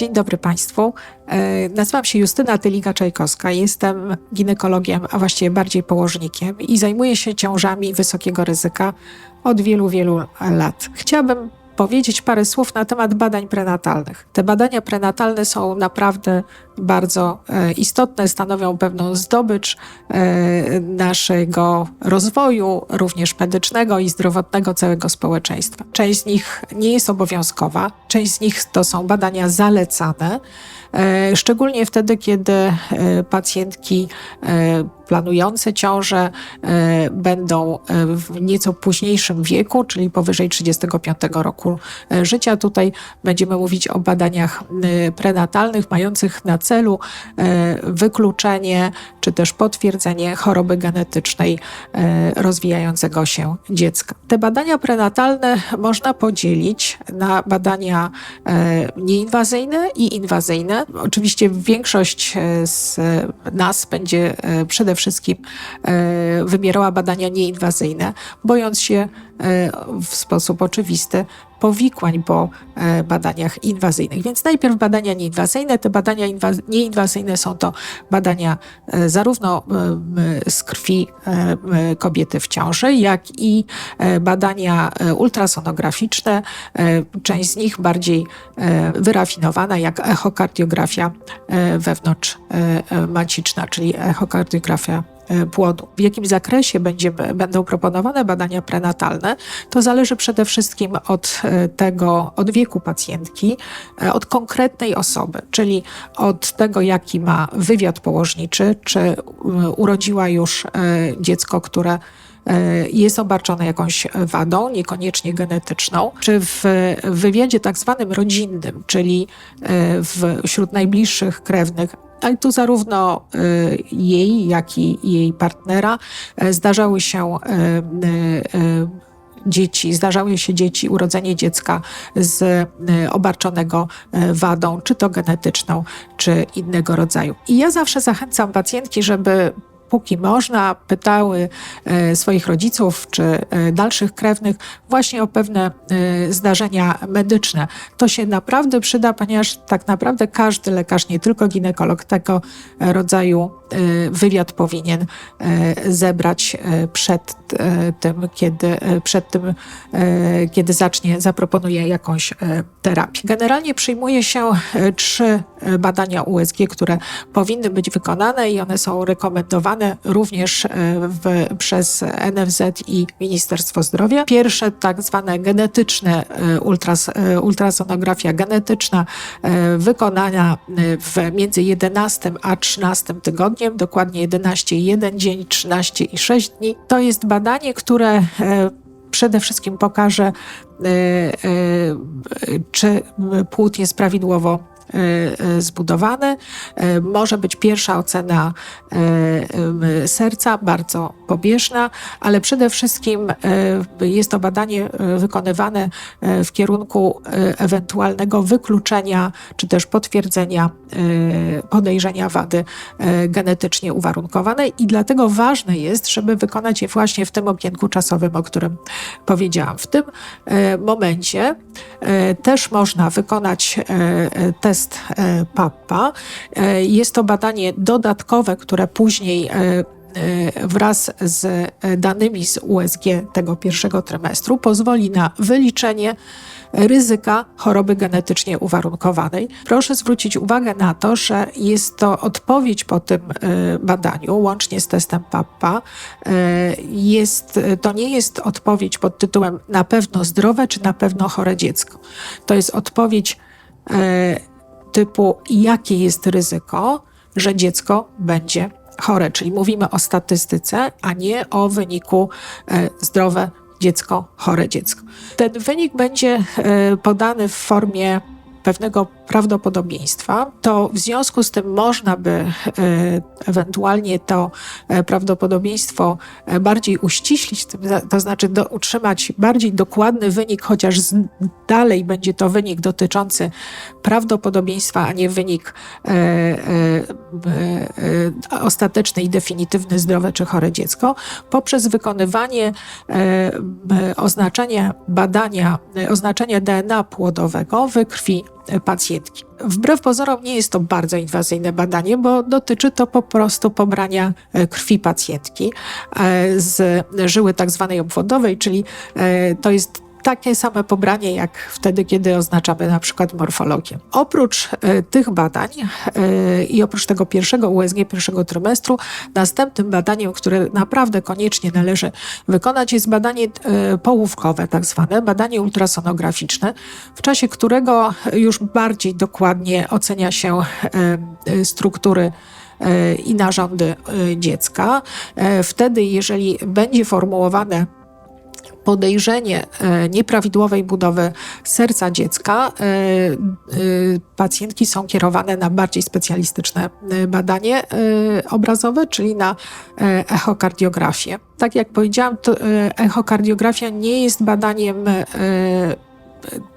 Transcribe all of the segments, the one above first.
Dzień dobry Państwu. E, Nazywam się Justyna Tyliga-Czajkowska. Jestem ginekologiem, a właściwie bardziej położnikiem i zajmuję się ciążami wysokiego ryzyka od wielu, wielu lat. Chciałabym powiedzieć parę słów na temat badań prenatalnych. Te badania prenatalne są naprawdę bardzo e, istotne, stanowią pewną zdobycz e, naszego rozwoju, również medycznego i zdrowotnego całego społeczeństwa. Część z nich nie jest obowiązkowa, część z nich to są badania zalecane, e, szczególnie wtedy, kiedy pacjentki planujące ciążę e, będą w nieco późniejszym wieku, czyli powyżej 35 roku życia. Tutaj będziemy mówić o badaniach prenatalnych mających na celu e, wykluczenie czy też potwierdzenie choroby genetycznej e, rozwijającego się dziecka. Te badania prenatalne można podzielić na badania e, nieinwazyjne i inwazyjne. Oczywiście większość z nas będzie przede wszystkim wybierała badania nieinwazyjne, bojąc się w sposób oczywisty powikłań po e, badaniach inwazyjnych. Więc najpierw badania nieinwazyjne. Te badania inwa- nieinwazyjne są to badania e, zarówno e, z krwi e, kobiety w ciąży, jak i e, badania e, ultrasonograficzne. E, Część z nich bardziej e, wyrafinowana, jak echokardiografia e, wewnątrz e, e, maciczna, czyli echokardiografia e, płodu. W jakim zakresie będzie, będą proponowane badania prenatalne, to zależy przede wszystkim od e, tego, od wieku pacjentki, e, od konkretnej osoby, czyli od tego, jaki ma wywiad położniczy, czy e, urodziła już e, dziecko, które e, jest obarczone jakąś wadą, niekoniecznie genetyczną, czy w wywiadzie tak zwanym rodzinnym, czyli e, wśród najbliższych krewnych, ale tu zarówno e, jej, jak i jej partnera e, zdarzały się e, e, dzieci, zdarzały się dzieci, urodzenie dziecka z obarczonego wadą, czy to genetyczną, czy innego rodzaju. I ja zawsze zachęcam pacjentki, żeby póki można, pytały e, swoich rodziców czy e, dalszych krewnych właśnie o pewne e, zdarzenia medyczne. To się naprawdę przyda, ponieważ tak naprawdę każdy lekarz, nie tylko ginekolog, tego rodzaju wywiad powinien e, zebrać e, przed tym, kiedy, przed tym, kiedy zacznie, zaproponuje jakąś terapię. Generalnie przyjmuje się trzy badania USG, które powinny być wykonane i one są rekomendowane również w, przez NFZ i Ministerstwo Zdrowia. Pierwsze tak zwane genetyczne ultras, ultrasonografia genetyczna wykonana w między 11 a 13 tygodniem, dokładnie 11,1 dzień, 13,6 dni. To jest badanie, które e, przede wszystkim pokaże, e, e, czy płód jest prawidłowo zbudowany. E, Może być pierwsza ocena serca, bardzo pobieżna, ale przede wszystkim jest to badanie wykonywane w kierunku ewentualnego wykluczenia czy też potwierdzenia podejrzenia wady genetycznie uwarunkowanej i dlatego ważne jest, żeby wykonać je właśnie w tym okienku czasowym, o którym powiedziałam. W tym momencie też można wykonać test e, PAPA. E, Jest to badanie dodatkowe, które później e, wraz z danymi z USG tego pierwszego trymestru pozwoli na wyliczenie ryzyka choroby genetycznie uwarunkowanej. Proszę zwrócić uwagę na to, że jest to odpowiedź po tym badaniu, łącznie z testem PAPA. E, Jest, to nie jest odpowiedź pod tytułem na pewno zdrowe czy na pewno chore dziecko. To jest odpowiedź typu jakie jest ryzyko, że dziecko będzie chore, czyli mówimy o statystyce, a nie o wyniku e, zdrowe dziecko, chore dziecko. Ten wynik będzie e, podany w formie pewnego prawdopodobieństwa, to w związku z tym można by e, ewentualnie to e, prawdopodobieństwo e, bardziej uściślić, to znaczy do, utrzymać bardziej dokładny wynik, chociaż z, dalej będzie to wynik dotyczący prawdopodobieństwa, a nie wynik e, e, e, ostateczny i definitywny zdrowe czy chore dziecko, poprzez wykonywanie oznaczenia badania, oznaczenia DNA płodowego we krwi pacjentki. Wbrew pozorom nie jest to bardzo inwazyjne badanie, bo dotyczy to po prostu pobrania krwi pacjentki z żyły tak zwanej obwodowej, czyli to jest takie same pobranie jak wtedy, kiedy oznaczamy na przykład morfologię. Oprócz e, tych badań e, i oprócz tego pierwszego USG pierwszego trymestru, następnym badaniem, które naprawdę koniecznie należy wykonać, jest badanie e, połówkowe, tak zwane, badanie ultrasonograficzne, w czasie którego już bardziej dokładnie ocenia się struktury i narządy dziecka. Wtedy, jeżeli będzie formułowane podejrzenie e, nieprawidłowej budowy serca dziecka, e, e, pacjentki są kierowane na bardziej specjalistyczne badanie obrazowe, czyli na echokardiografię. Tak jak powiedziałam, echokardiografia nie jest badaniem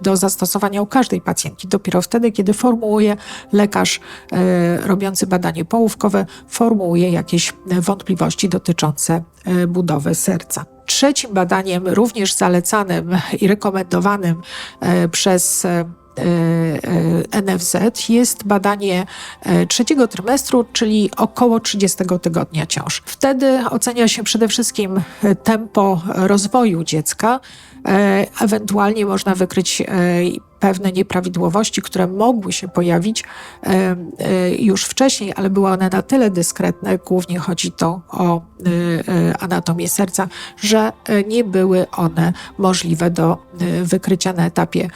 do zastosowania u każdej pacjentki. Dopiero wtedy, kiedy formułuje lekarz e, robiący badanie połówkowe, formułuje jakieś wątpliwości dotyczące e, budowy serca. Trzecim badaniem, również zalecanym i rekomendowanym e, przez NFZ jest badanie trzeciego trymestru, czyli około 30 tygodnia ciąży. Wtedy ocenia się przede wszystkim tempo rozwoju dziecka, E, ewentualnie można wykryć e, pewne nieprawidłowości, które mogły się pojawić e, już wcześniej, ale były one na tyle dyskretne, głównie chodzi to o anatomię serca, że nie były one możliwe do wykrycia na etapie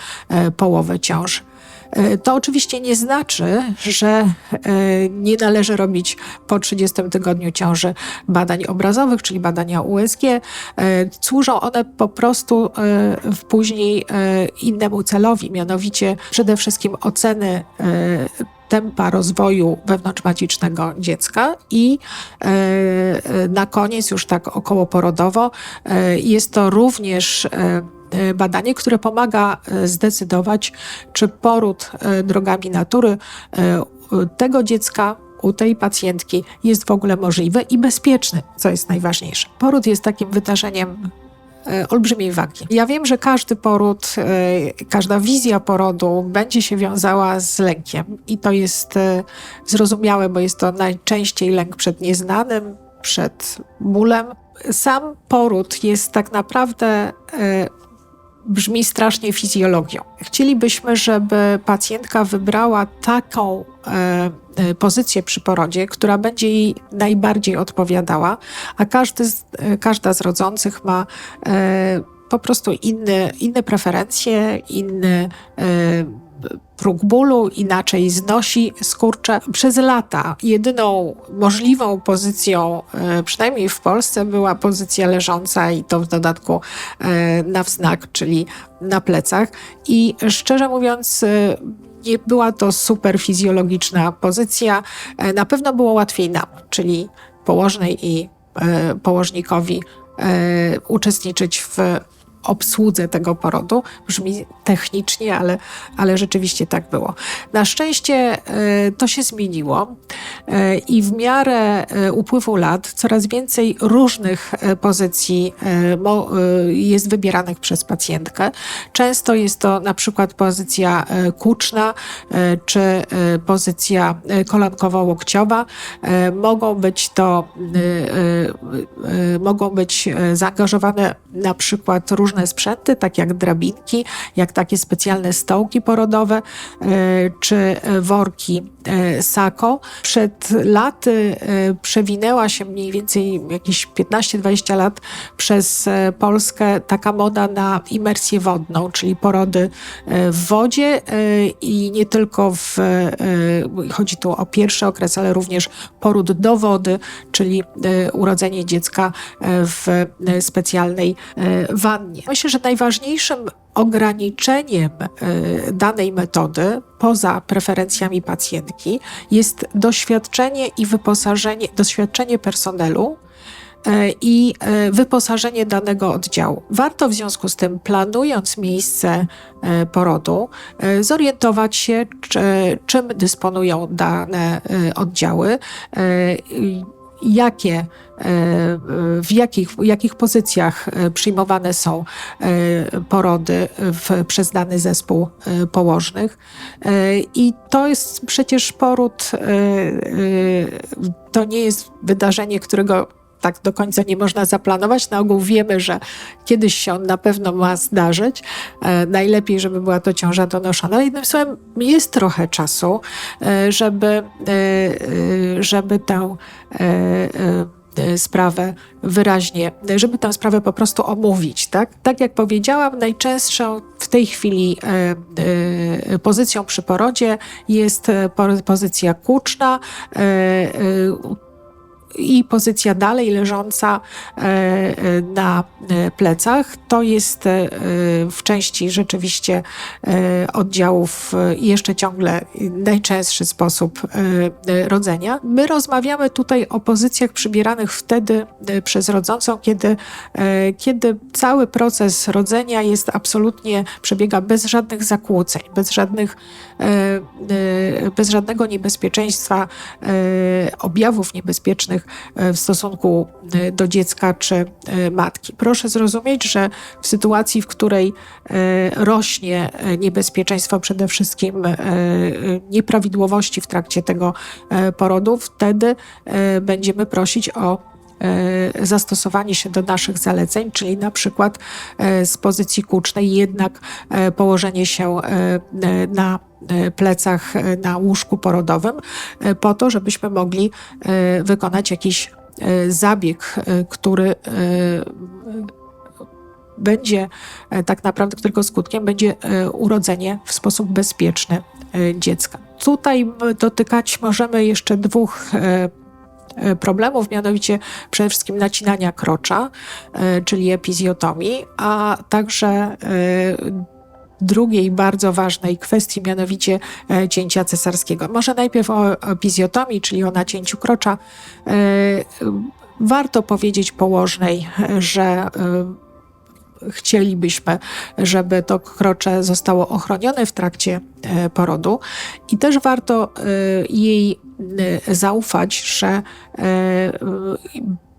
połowy ciąży. E, to oczywiście nie znaczy, że e, nie należy robić po 30 tygodniu ciąży badań obrazowych, czyli badania USG. E, służą one po prostu później innemu celowi, mianowicie przede wszystkim oceny tempa rozwoju wewnątrzmacicznego dziecka i na koniec, już tak okołoporodowo, jest to również badanie, które pomaga e, zdecydować, czy poród e, drogami natury tego dziecka u tej pacjentki jest w ogóle możliwy i bezpieczny, co jest najważniejsze. Poród jest takim wydarzeniem olbrzymiej wagi. Ja wiem, że każdy poród, każda wizja porodu będzie się wiązała z lękiem i to jest zrozumiałe, bo jest to najczęściej lęk przed nieznanym, przed bólem. Sam poród jest tak naprawdę brzmi strasznie fizjologią. Chcielibyśmy, żeby pacjentka wybrała taką e, e, pozycję przy porodzie, która będzie jej najbardziej odpowiadała, a każdy z, e, każda z rodzących ma e, po prostu inne, inne preferencje, inny e, próg bólu, inaczej znosi skurcze. Przez lata jedyną możliwą pozycją, e, przynajmniej w Polsce, była pozycja leżąca i to w dodatku e, na wznak, czyli na plecach. I szczerze mówiąc, e, nie była to super fizjologiczna pozycja. Na pewno było łatwiej nam, czyli położnej i położnikowi uczestniczyć w obsłudze tego porodu. Brzmi technicznie, ale, ale rzeczywiście tak było. Na szczęście e, to się zmieniło i w miarę e, upływu lat coraz więcej różnych pozycji jest wybieranych przez pacjentkę. Często jest to na przykład pozycja kuczna czy pozycja kolankowo-łokciowa. Mogą być to mogą być zaangażowane na przykład różne sprzęty, tak jak drabinki, jak takie specjalne stołki porodowe e, czy worki e, sako. Przed laty e, przewinęła się mniej więcej jakieś 15-20 lat przez Polskę taka moda na imersję wodną, czyli porody w wodzie i nie tylko w, chodzi tu o pierwszy okres, ale również poród do wody, czyli urodzenie dziecka w specjalnej wannie. Myślę, że najważniejszym ograniczeniem e, danej metody, poza preferencjami pacjentki, jest doświadczenie i wyposażenie, doświadczenie personelu e, i e, wyposażenie danego oddziału. Warto w związku z tym, planując miejsce porodu, zorientować się, czym dysponują dane oddziały jakie, w jakich, w jakich pozycjach przyjmowane są porody w, przez dany zespół położnych. I to jest przecież poród, to nie jest wydarzenie, którego tak do końca nie można zaplanować. Na ogół wiemy, że kiedyś się na pewno ma zdarzyć. E, najlepiej, żeby była to ciąża donoszona. Jednym słowem, jest trochę czasu, e, żeby, e, żeby tę sprawę wyraźnie, żeby tę sprawę po prostu omówić. Tak, tak jak powiedziałam, najczęstszą w tej chwili pozycją przy porodzie jest pozycja kuczna i pozycja dalej leżąca e, e, na e, plecach. To jest w części rzeczywiście oddziałów jeszcze ciągle najczęstszy sposób rodzenia. My rozmawiamy tutaj o pozycjach przybieranych wtedy przez rodzącą, kiedy, kiedy cały proces rodzenia jest absolutnie, przebiega bez żadnych zakłóceń, bez, żadnych, bez żadnego niebezpieczeństwa, objawów niebezpiecznych w stosunku e, do dziecka czy e, matki. Proszę zrozumieć, że w sytuacji, w której rośnie niebezpieczeństwo przede wszystkim nieprawidłowości w trakcie tego porodu, wtedy będziemy prosić o zastosowanie się do naszych zaleceń, czyli na przykład z pozycji kucznej jednak położenie się na E, plecach e, na łóżku porodowym, e, po to, żebyśmy mogli wykonać jakiś zabieg, który będzie tak naprawdę, którego skutkiem będzie urodzenie w sposób bezpieczny dziecka. Tutaj dotykać możemy jeszcze dwóch problemów, mianowicie przede wszystkim nacinania krocza, czyli epizjotomii, a także drugiej bardzo ważnej kwestii, mianowicie e, cięcia cesarskiego. Może najpierw o epizjotomii, czyli o nacięciu krocza. E, warto powiedzieć położnej, że e, chcielibyśmy, żeby to krocze zostało ochronione w trakcie porodu. I też warto jej zaufać, że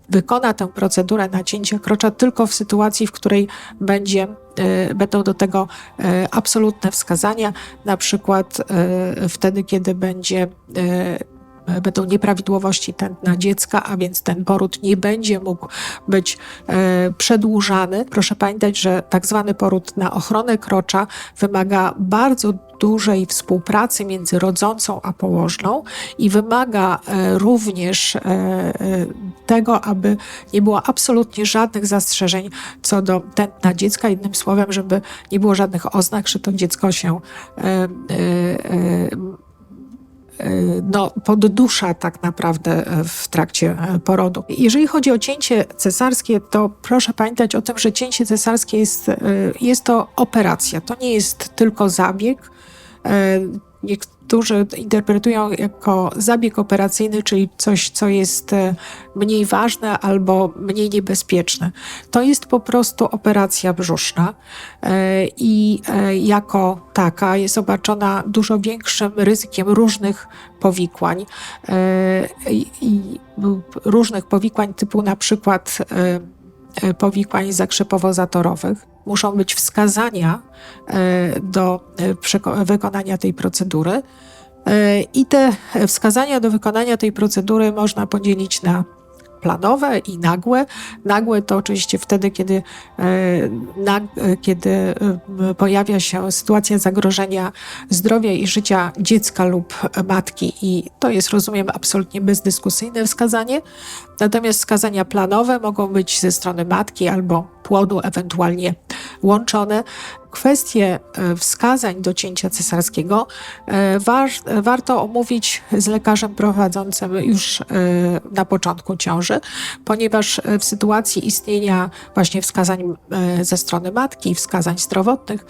wykona tę procedurę nacięcia krocza tylko w sytuacji, w której będzie, e, będą do tego e, absolutne wskazania, na przykład e, wtedy, kiedy będzie będą nieprawidłowości tętna dziecka, a więc ten poród nie będzie mógł być e, przedłużany. Proszę pamiętać, że tak zwany poród na ochronę krocza wymaga bardzo dużej współpracy między rodzącą a położną i wymaga e, również e, tego, aby nie było absolutnie żadnych zastrzeżeń co do tętna dziecka. Jednym słowem, żeby nie było żadnych oznak, że to dziecko się no, poddusza tak naprawdę e, w trakcie e, porodu. Jeżeli chodzi o cięcie cesarskie, to proszę pamiętać o tym, że cięcie cesarskie jest, jest to operacja. To nie jest tylko zabieg. Niektórzy interpretują jako zabieg operacyjny, czyli coś, co jest e, mniej ważne albo mniej niebezpieczne. To jest po prostu operacja brzuszna e, i e, jako taka jest obarczona dużo większym ryzykiem różnych powikłań i różnych powikłań typu na przykład powikłań zakrzepowo-zatorowych muszą być wskazania e, do e, wykonania tej procedury. E, I te wskazania do wykonania tej procedury można podzielić na planowe i nagłe. Nagłe to oczywiście wtedy, kiedy, kiedy pojawia się sytuacja zagrożenia zdrowia i życia dziecka lub matki, i to jest, rozumiem, absolutnie bezdyskusyjne wskazanie. Natomiast wskazania planowe mogą być ze strony matki albo płodu, ewentualnie łączone. Kwestie e, wskazań do cięcia cesarskiego e, warto omówić z lekarzem prowadzącym już e, na początku ciąży, ponieważ w sytuacji istnienia właśnie wskazań ze strony matki, wskazań zdrowotnych,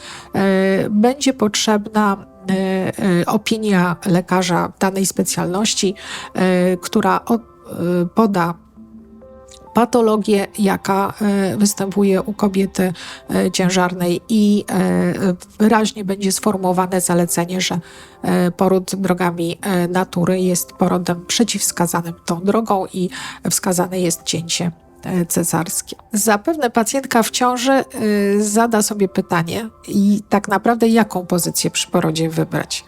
będzie potrzebna opinia lekarza danej specjalności, która poda patologię, jaka e, występuje u kobiety e, ciężarnej i e, wyraźnie będzie sformułowane zalecenie, że poród drogami natury jest porodem przeciwwskazanym tą drogą i wskazane jest cięcie cesarskie. Zapewne pacjentka w ciąży zada sobie pytanie i tak naprawdę jaką pozycję przy porodzie wybrać.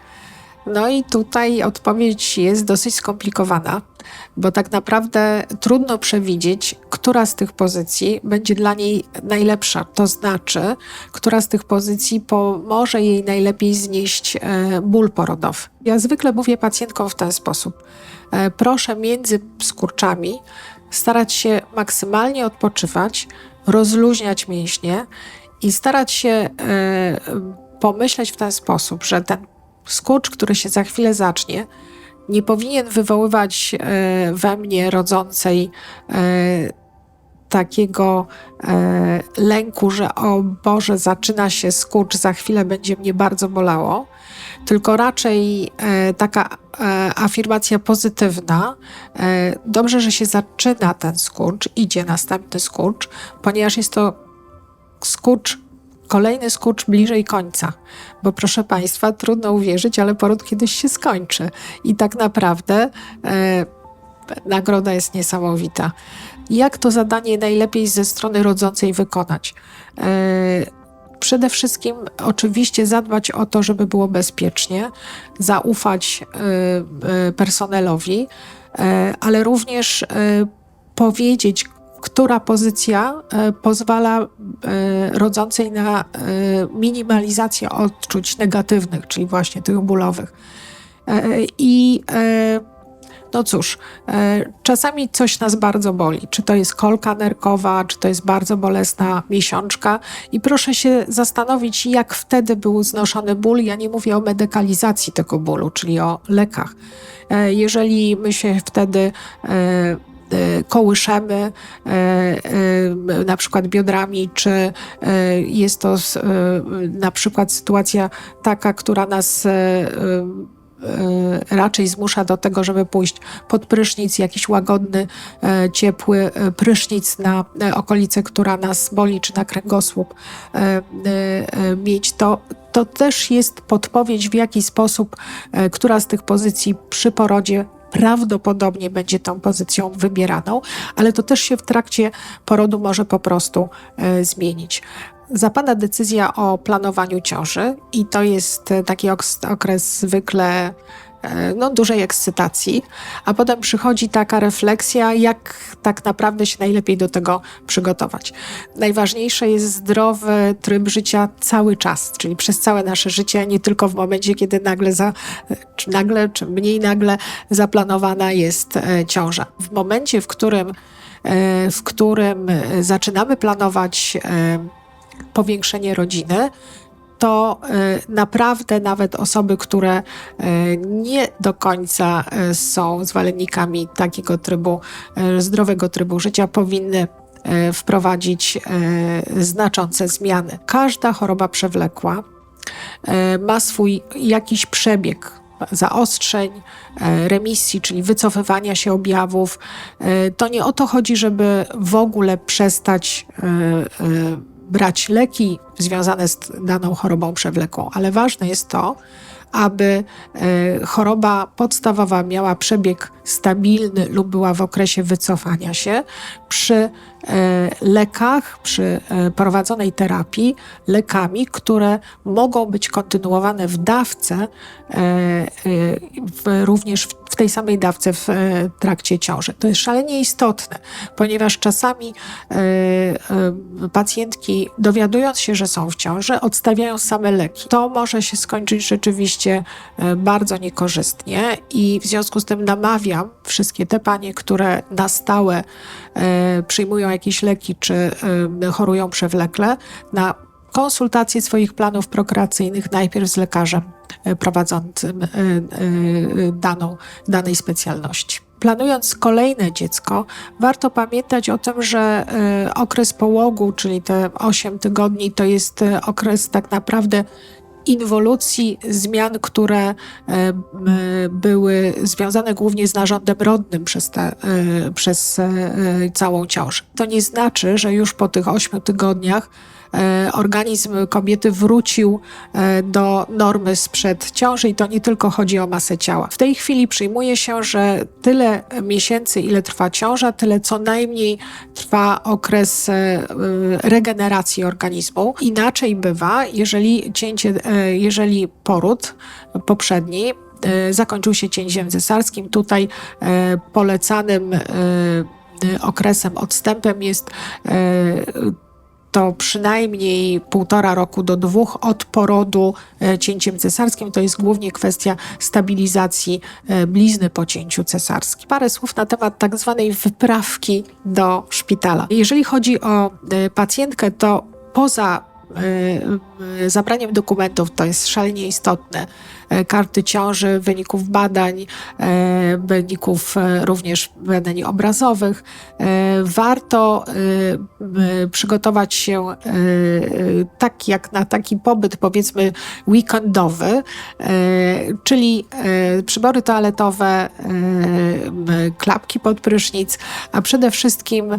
No i tutaj odpowiedź jest dosyć skomplikowana, bo tak naprawdę trudno przewidzieć, która z tych pozycji będzie dla niej najlepsza. To znaczy, która z tych pozycji pomoże jej najlepiej znieść e, ból porodowy. Ja zwykle mówię pacjentkom w ten sposób. E, proszę między skurczami starać się maksymalnie odpoczywać, rozluźniać mięśnie i starać się e, pomyśleć w ten sposób, że ten skurcz, który się za chwilę zacznie, nie powinien wywoływać e, we mnie rodzącej e, takiego e, lęku, że o Boże, zaczyna się skurcz, za chwilę będzie mnie bardzo bolało, tylko raczej taka afirmacja pozytywna. Dobrze, że się zaczyna ten skurcz, idzie następny skurcz, ponieważ jest to skurcz kolejny skurcz bliżej końca. Bo proszę Państwa, trudno uwierzyć, ale poród kiedyś się skończy. I tak naprawdę e, nagroda jest niesamowita. Jak to zadanie najlepiej ze strony rodzącej wykonać? E, przede wszystkim oczywiście zadbać o to, żeby było bezpiecznie, zaufać e, e personelowi, e, ale również powiedzieć która pozycja e, pozwala e, rodzącej na e, minimalizację odczuć negatywnych, czyli właśnie tych bólowych. I no cóż, czasami coś nas bardzo boli. Czy to jest kolka nerkowa, czy to jest bardzo bolesna miesiączka. I proszę się zastanowić, jak wtedy był znoszony ból. Ja nie mówię o medykalizacji tego bólu, czyli o lekach. Jeżeli my się wtedy kołyszemy e, e, na przykład biodrami, czy jest to na przykład sytuacja taka, która nas raczej zmusza do tego, żeby pójść pod prysznic, jakiś łagodny, ciepły prysznic na okolicę, która nas boli, czy na kręgosłup mieć, to, to też jest podpowiedź, w jaki sposób, która z tych pozycji przy porodzie prawdopodobnie będzie tą pozycją wybieraną, ale to też się w trakcie porodu może po prostu e, zmienić. Zapada decyzja o planowaniu ciąży i to jest taki okres zwykle E, no, dużej ekscytacji, a potem przychodzi taka refleksja, jak tak naprawdę się najlepiej do tego przygotować. Najważniejsze jest zdrowy tryb życia cały czas, czyli przez całe nasze życie, nie tylko w momencie, kiedy nagle, za, czy nagle, czy mniej nagle zaplanowana jest e, ciąża. W momencie, w którym, e, w którym zaczynamy planować powiększenie rodziny, to y, naprawdę nawet osoby, które y, nie do końca y, są zwolennikami takiego trybu, zdrowego trybu życia, powinny wprowadzić znaczące zmiany. Każda choroba przewlekła ma swój jakiś przebieg zaostrzeń, remisji, czyli wycofywania się objawów. To nie o to chodzi, żeby w ogóle przestać brać leki związane z daną chorobą przewlekłą, ale ważne jest to, aby e, choroba podstawowa miała przebieg stabilny lub była w okresie wycofania się. Przy e, lekach, przy e, prowadzonej terapii, lekami, które mogą być kontynuowane w dawce, również w tej samej dawce w trakcie ciąży. To jest szalenie istotne, ponieważ czasami pacjentki, dowiadując się, że są w ciąży, odstawiają same leki. To może się skończyć rzeczywiście bardzo niekorzystnie i w związku z tym namawiam wszystkie te panie, które na stałe e, przyjmują jakieś leki czy e, chorują przewlekle, na konsultację swoich planów prokreacyjnych najpierw z lekarzem e, prowadzącym daną, danej specjalności. Planując kolejne dziecko, warto pamiętać o tym, że okres połogu, czyli te 8 tygodni, to jest okres tak naprawdę inwolucji, zmian, które e, były związane głównie z narządem rodnym przez, te, e, przez e, całą ciążę. To nie znaczy, że już po tych ośmiu tygodniach organizm kobiety wrócił e, do normy sprzed ciąży i to nie tylko chodzi o masę ciała. W tej chwili przyjmuje się, że tyle miesięcy, ile trwa ciąża, tyle co najmniej trwa okres e, e, regeneracji organizmu. Inaczej bywa, jeżeli cięcie, e, jeżeli poród poprzedni e, zakończył się cięciem cesarskim. Tutaj e, polecanym e, e, okresem, odstępem jest e, to przynajmniej półtora roku do dwóch od porodu e, cięciem cesarskim. To jest głównie kwestia stabilizacji e, blizny po cięciu cesarskim. Parę słów na temat tak zwanej wyprawki do szpitala. Jeżeli chodzi o e, pacjentkę, to poza zabraniem dokumentów, to jest szalenie istotne, karty ciąży, wyników badań, e, wyników e, również badań obrazowych. E, Warto e, przygotować się e, e, tak jak na taki pobyt powiedzmy weekendowy, e, czyli e, przybory toaletowe, e, klapki pod prysznic, a przede wszystkim e,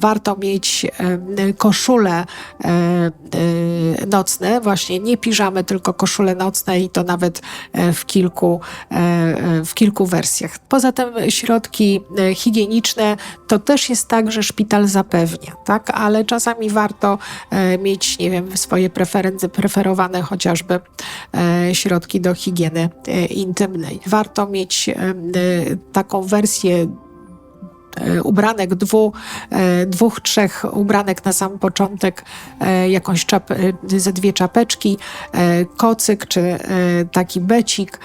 warto mieć e, koszule e, e, nocne, właśnie nie piżamy, tylko koszule nocne i to nawet e, w kilku, e, e, w kilku wersjach. Poza tym środki higieniczne to też jest tak, że szpital zapewnia, tak? ale czasami warto mieć, nie wiem, swoje preferencje, preferowane chociażby środki do higieny intymnej. Warto mieć taką wersję ubranek, dwu, e, dwóch, trzech ubranek na sam początek, e, jakąś czap, e, ze dwie czapeczki, e, kocyk czy e, taki becik.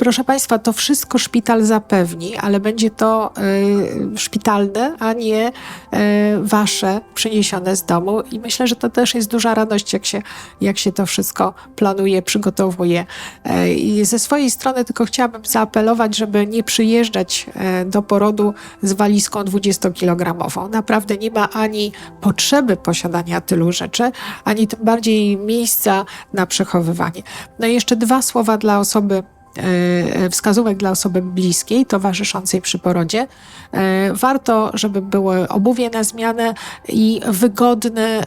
Proszę Państwa, to wszystko szpital zapewni, ale będzie to e, szpitalne, a nie e, Wasze przyniesione z domu. I myślę, że to też jest duża radość, jak się, jak się to wszystko planuje, przygotowuje. E, I ze swojej strony tylko chciałabym zaapelować, żeby nie przyjeżdżać e, do porodu z walizką 20-kilogramową. Naprawdę nie ma ani potrzeby posiadania tylu rzeczy, ani tym bardziej miejsca na przechowywanie. No i jeszcze dwa słowa dla osoby wskazówek dla osoby bliskiej, towarzyszącej przy porodzie. E, Warto, żeby były obuwie na zmianę i wygodne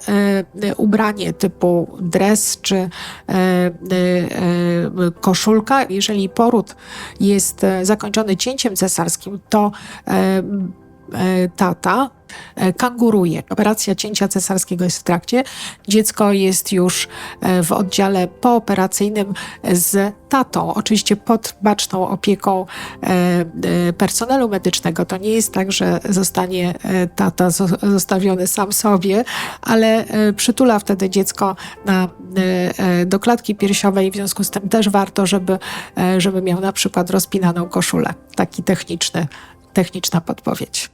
e, ubranie typu dres czy e, e, e, koszulka. Jeżeli poród jest e, zakończony cięciem cesarskim, to e, e, tata e, kanguruje. Operacja cięcia cesarskiego jest w trakcie. Dziecko jest już e, w oddziale pooperacyjnym z tatą, oczywiście pod baczną opieką e, e, personelu medycznego. To nie jest tak, że zostanie e, tata zo- zostawiony sam sobie, ale e, przytula wtedy dziecko na, e, e, do klatki piersiowej. W związku z tym też warto, żeby, e, żeby miał na przykład rozpinaną koszulę. Taki techniczny, techniczna podpowiedź.